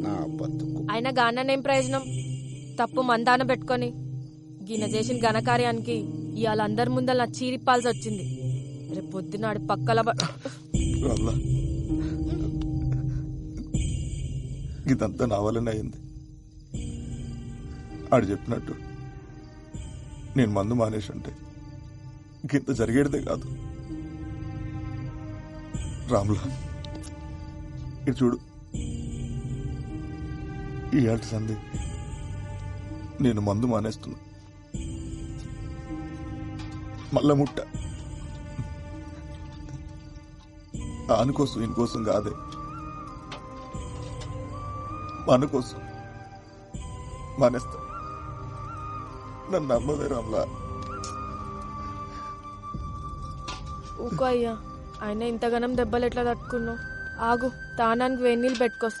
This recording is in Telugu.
నా బతుకు. అయినా గాననేం ప్రయోజనం? తప్పు మందాన పెట్టుకొని గిన చేసిన ఘనకార్యానికి ఇవాళ అందరి ముందర నా చీరిప్పాల్సి వచ్చింది. రేపు పొద్దున ఆడి పక్కల బ- ఇదంతా నా వల్లనే అయింది. ఆడు చెప్పినట్టు నేను మందు మానేసి ఉంటే ఇంత జరిగేదే కాదు. రామ్లా ఇది చూడు. ఈ సంది నేను మందు మానేస్తున్నా. మళ్ళా ముట్ట. ఆనుకోసం ఇంకోసం కాదే. మన కోసం మానేస్తా. నన్ను నమ్మదే రామ్లా ఊకో అయ్యా. ఆయన ఇంతగానం దెబ్బలు ఎట్లా తట్టుకున్నావు? ఆగు తానానికి వేడి పెట్టుకొస్తా.